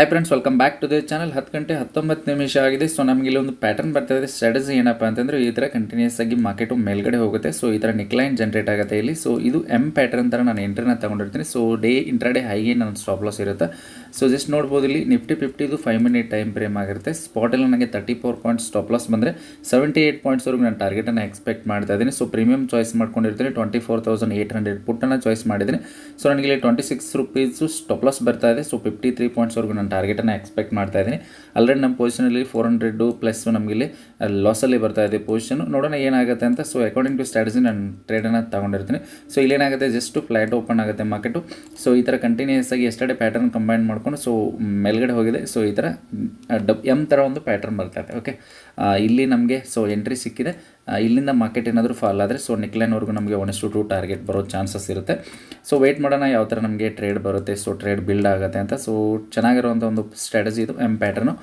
Hi friends welcome back to the channel ಹತ್ತು ಗಂಟೆ ಹತ್ತೊಂಬತ್ತು ನಿಮಿಷ ಆಗಿದೆ. ಸೊ ನಮಗೆ ಇಲ್ಲಿ ಒಂದು ಪ್ಯಾಟರ್ನ್ ಬರ್ತಾ ಇದೆ. ಸ್ಟ್ರಾಟಜಿ ಏನಪ್ಪ ಅಂತಂದ್ರೆ, ಈ ಥರ ಕಂಟಿನ್ಯೂಸ್ ಆಗಿ ಮಾರ್ಕೆಟು ಮೇಲ್ಗಡೆ ಹೋಗುತ್ತೆ. ಸೊ ಈ ಥರ ನಿಕ್ಲೈನ್ ಜನರೇಟ್ ಆಗುತ್ತೆ ಇಲ್ಲಿ. ಸೊ ಇದು ಎಂ ಪ್ಯಾಟರ್ನ್ ಥರ ನಾನು ಎಂಟ್ರಿನ ತಗೊಂಡಿರ್ತೀನಿ. ಸೊ ಡೇ ಇಂಟ್ರಾಡೇ ಹೈಗೆ ನನ್ನ ಸ್ಟಾಪ್ ಲಾಸ್ ಇರುತ್ತೆ. ಸೊ ಜಸ್ಟ್ ನೋಡ್ಬೋದು ಇಲ್ಲಿ ನಿಫ್ಟಿ ಫಿಫ್ಟಿದು ಫೈವ್ ಮಿನಿಟ್ ಟೈಮ್ ಫ್ರೇಮ್ ಆಗಿರುತ್ತೆ. ಸ್ಪಾಟಲ್ಲಿ ನನಗೆ thirty four point stop loss ಬಂದರೆ ಸೆವೆಂಟಿ ಏಯ್ಟ್ ಪಾಯಿಂಟ್ಸ್ವರೆಗೂ ನಾನು ಟಾರ್ಗೆಟನ್ನು ಎಕ್ಸ್ಪೆಕ್ಟ್ ಮಾಡ್ತಾ ಇದ್ದೀನಿ. So premium choice ಮಾಡ್ಕೊಂಡಿರ್ತೀನಿ. Twenty four thousand eight hundred ಪುಟ್ಟನ್ನು choice ಮಾಡಿದ್ದೀನಿ. ಸೊ ನನಗೆ ಇಲ್ಲಿ twenty six rupees stop loss ಬರ್ತಾ ಇದೆ. ಸೊ ಫಿಫ್ಟಿ ತ್ರೀ ಪಾಯಿಂಟ್ಸ್ವರೆಗೂ ನಾನು ಟಾರ್ಗೆಟನ್ನು ಎಕ್ಸ್ಪೆಕ್ಟ್ ಮಾಡ್ತಾ ಇದ್ದೀನಿ. ಆಲ್ರೆಡಿ ನಮ್ಮ ಪೊಸಿಷನಲ್ಲಿ ಫೋರ್ ಹಂಡ್ರೆಡು ಪ್ಲಸ್ ನಮಗೆ ಇಲ್ಲಿ ಲಾಸಲ್ಲಿ ಬರ್ತಾ ಇದೆ ಪೊಸಿಷನ್ ನೋಡೋಣ ಏನಾಗುತ್ತೆ ಅಂತ. ಸೊ ಅಕಾರ್ಡಿಂಗ್ ಟು ಸ್ಟ್ರಾಟಜಿ ನಾನು ಟ್ರೇಡನ್ನು ತಗೊಂಡಿರ್ತೀನಿ. ಸೊ ಇಲ್ಲೇನಾಗುತ್ತೆ? ಜಸ್ಟ್ ಫ್ಲ್ಯಾಟ್ ಓಪನ್ ಆಗುತ್ತೆ ಮಾರ್ಕೆಟು ಸೊ ಈ ಥರ ಕಂಟಿನ್ಯೂಸ್ ಆಗಿ ಎಷ್ಟೇ ಪ್ಯಾಟರ್ನ್ ಕಂಬೈನ್ ಮಾಡ್ಕೊಂಡು ಸೊ ಮೇಲ್ಗಡೆ ಹೋಗಿದೆ. ಸೊ ಈ ಥರ ಡಬ್ ಎಂ ಥರ ಒಂದು ಪ್ಯಾಟರ್ನ್ ಬರ್ತಾ ಇದೆ. ಓಕೆ ಇಲ್ಲಿ ನಮಗೆ ಸೊ ಎಂಟ್ರಿ ಸಿಕ್ಕಿದೆ. ಇಲ್ಲಿಂದ ಮಾರ್ಕೆಟ್ ಏನಾದರೂ ಫಾಲ್ ಆದರೆ ಸೊ ನೆಕ್ಲೈನ್ವರೆಗೂ ನಮಗೆ ಒನ್ ಟು ಟು ಟಾರ್ಗೆಟ್ ಬರೋ ಚಾನ್ಸಸ್ ಇರುತ್ತೆ. ಸೊ ವೆಯ್ಟ್ ಮಾಡೋಣ ಯಾವ ಥರ ನಮಗೆ ಟ್ರೇಡ್ ಬರುತ್ತೆ ಸೊ ಟ್ರೇಡ್ ಬಿಲ್ಡ್ ಆಗುತ್ತೆ ಅಂತ. ಸೊ ಚೆನ್ನಾಗಿರುವಂಥ ಒಂದು ಸ್ಟ್ರಾಟಜಿ ಇದು ಎಂ ಪ್ಯಾಟರ್ನು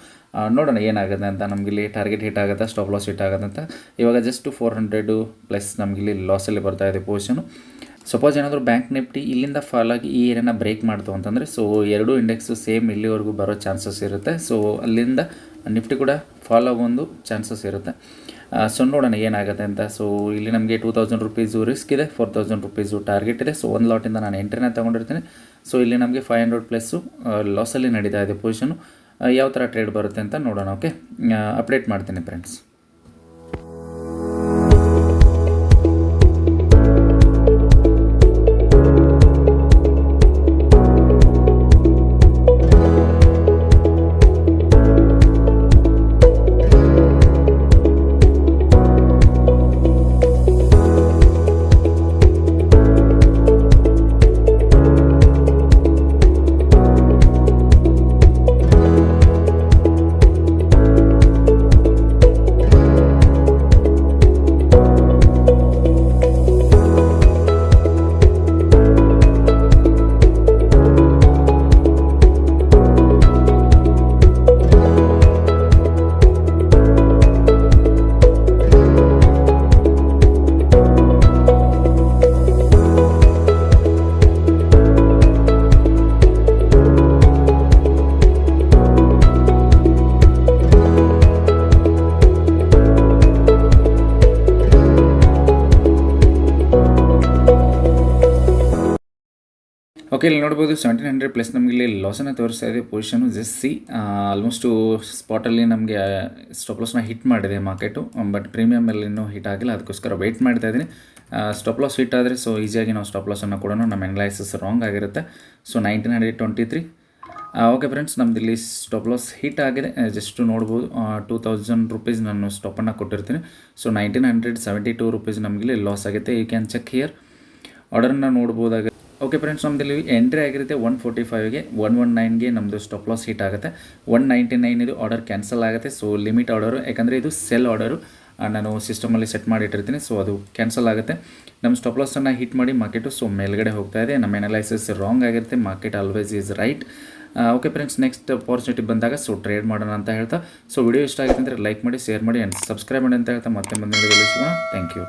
ನೋಡೋಣ ಏನಾಗುತ್ತೆ ಅಂತ. ನಮಗೆ ಇಲ್ಲಿ ಟಾರ್ಗೆಟ್ ಹಿಟ್ ಆಗುತ್ತೆ ಸ್ಟಾಪ್ ಲಾಸ್ ಹಿಟ್ ಆಗುತ್ತೆ ಅಂತ. ಇವಾಗ ಜಸ್ಟ್ ಫೋರ್ ಹಂಡ್ರೆಡು ಪ್ಲಸ್ ನಮಗೆ ಇಲ್ಲಿ ಲಾಸಲ್ಲಿ ಬರ್ತಾ ಇದೆ ಪೊಸಿಷನು ಸಪೋಸ್ ಏನಾದರೂ ಬ್ಯಾಂಕ್ ನಿಫ್ಟಿ ಇಲ್ಲಿಂದ ಫಾಲ್ ಆಗಿ ಈ ಏರಿಯಾನ ಬ್ರೇಕ್ ಮಾಡ್ತು ಅಂತಂದರೆ ಸೊ ಎರಡು ಇಂಡೆಕ್ಸು ಸೇಮ್ ಇಲ್ಲಿವರೆಗೂ ಬರೋ ಚಾನ್ಸಸ್ ಇರುತ್ತೆ. ಸೊ ಅಲ್ಲಿಂದ ನಿಫ್ಟಿ ಕೂಡ ಫಾಲ್ ಆಗೋ ಒಂದು ಚಾನ್ಸಸ್ ಇರುತ್ತೆ ಸೊ ನೋಡೋಣ ಏನಾಗುತ್ತೆ ಅಂತ. ಸೊ ಇಲ್ಲಿ ನಮಗೆ ಟೂ ತೌಸಂಡ್ ರುಪೀಸು ರಿಸ್ಕ್ ಇದೆ ಫೋರ್ ತೌಸಂಡ್ ರುಪೀಸು ಟಾರ್ಗೆಟ್ ಇದೆ. ಸೊ ಒಂದು ಲಾಟಿಂದ ನಾನು ಎಂಟ್ರಿನ ತೊಗೊಂಡಿರ್ತೀನಿ. ಸೊ ಇಲ್ಲಿ ನಮಗೆ ಫೈವ್ ಹಂಡ್ರೆಡ್ ಪ್ಲಸ್ಸು ಲಾಸಲ್ಲಿ ನಡೀತಾ ಇದೆ ಪೊಸಿಷನು ಯಾವ ಥರ ಟ್ರೇಡ್ ಬರುತ್ತೆ ಅಂತ ನೋಡೋಣ ಓಕೆ ಅಪ್ಡೇಟ್ ಮಾಡ್ತೀನಿ ಫ್ರೆಂಡ್ಸ್ ಓಕೆ ಇಲ್ಲಿ ನೋಡ್ಬೋದು ಸೆವೆಂಟೀನ್ ಹಂಡ್ರೆಡ್ ಪ್ಲಸ್ ನಮಗೆ ಇಲ್ಲಿ ಲಾಸನ್ನು ತೋರಿಸ್ತಾ ಇದೆ. ಪೊಸಿಷನು ಜಸ್ಟ್ ಸಿ ಆಲ್ಮೋಸ್ಟು ಸ್ಪಾಟಲ್ಲಿ ನಮಗೆ ಸ್ಟಾಪ್ ಲಾಸ್ನ ಹಿಟ್ ಮಾಡಿದೆ ಮಾರ್ಕೆಟು ಬಟ್ ಪ್ರೀಮಿಯಮಲ್ಲಿ ಇನ್ನೂ ಹಿಟ್ ಆಗಿಲ್ಲ. ಅದಕ್ಕೋಸ್ಕರ ವೆಯ್ಟ್ ಮಾಡ್ತಾ ಇದ್ದೀನಿ. ಸ್ಟಾಪ್ ಲಾಸ್ ಹಿಟ್ ಆದರೆ ಸೊ ಈಸಿಯಾಗಿ ನಾವು ಸ್ಟಾಪ್ ಲಾಸನ್ನು ಕೂಡ ನಮ್ಮ ಎನಲೈಸಸ್ ರಾಂಗ್ ಆಗಿರುತ್ತೆ. So nineteen hundred twenty three okay friends ನಮ್ದು ಇಲ್ಲಿ ಸ್ಟಾಪ್ ಲಾಸ್ ಹಿಟ್ ಆಗಿದೆ. ಜಸ್ಟ್ ನೋಡ್ಬೋದು. ಟೂ ತೌಸಂಡ್ ರುಪೀಸ್ ನಾನು ಸ್ಟಾಪನ್ನು ಕೊಟ್ಟಿರ್ತೀನಿ. So nineteen hundred seventy two rupees ನಮಗೆ ಲಾಸ್ ಆಗುತ್ತೆ. ಯು ಕ್ಯಾನ್ ಚೆಕ್ ಹಿಯರ್ ಆರ್ಡರ್ನ ನೋಡ್ಬೋದಾಗ ಓಕೆ ಫ್ರೆಂಡ್ಸ್ ನಮ್ದು ಇಲ್ಲಿ ಎಂಟ್ರಿ ಆಗಿರುತ್ತೆ ಒನ್ ಫೋರ್ಟಿ ಫೈವ್ಗೆ ಒನ್ ಒನ್ ನೈನ್ಗೆ ನಮ್ಮದು ಸ್ಟಾಪ್ ಲಾಸ್ ಹಿಟ್ ಆಗುತ್ತೆ. ಒನ್ ನೈಂಟಿ ನೈನ್ ಇದು ಆರ್ಡರ್ ಕ್ಯಾನ್ಸಲ್ ಆಗುತ್ತೆ. ಸೊ ಲಿಮಿಟ್ ಆರ್ಡರು ಯಾಕಂದರೆ ಇದು ಸೆಲ್ ಆರ್ಡರು ನಾನು ಸಿಸ್ಟಮಲ್ಲಿ ಸೆಟ್ ಮಾಡಿಟ್ಟಿರ್ತೀನಿ. ಸೊ ಅದು ಕ್ಯಾನ್ಸಲ್ ಆಗುತ್ತೆ. ನಮ್ಮ ಸ್ಟಾಪ್ ಲಾಸನ್ನು ಹಿಟ್ ಮಾಡಿ ಮಾರ್ಕೆಟು ಸೊ ಮೇಲ್ಗಡೆ ಹೋಗ್ತಾ ಇದೆ. ನಮ್ಮ ಎನಲೈಸಿಸ್ ರಾಂಗ್ ಆಗಿರುತ್ತೆ. Market always is right okay friends next opportunity ಬಂದಾಗ ಸೊ ಟ್ರೇಡ್ ಮಾಡೋಣ ಅಂತ ಹೇಳ್ತಾ. ಸೊ ವಿಡಿಯೋ ಇಷ್ಟ ಆಗಿದೆ ಅಂದರೆ ಲೈಕ್ ಮಾಡಿ ಶೇರ್ ಮಾಡಿ ಆ್ಯಂಡ್ ಸಬ್ಸ್ಕ್ರೈಬ್ ಮಾಡಿ ಅಂತ ಹೇಳ್ತಾ. ಮತ್ತೆ ಮುಂದಿನ ಸಿಗೋಣ. Thank you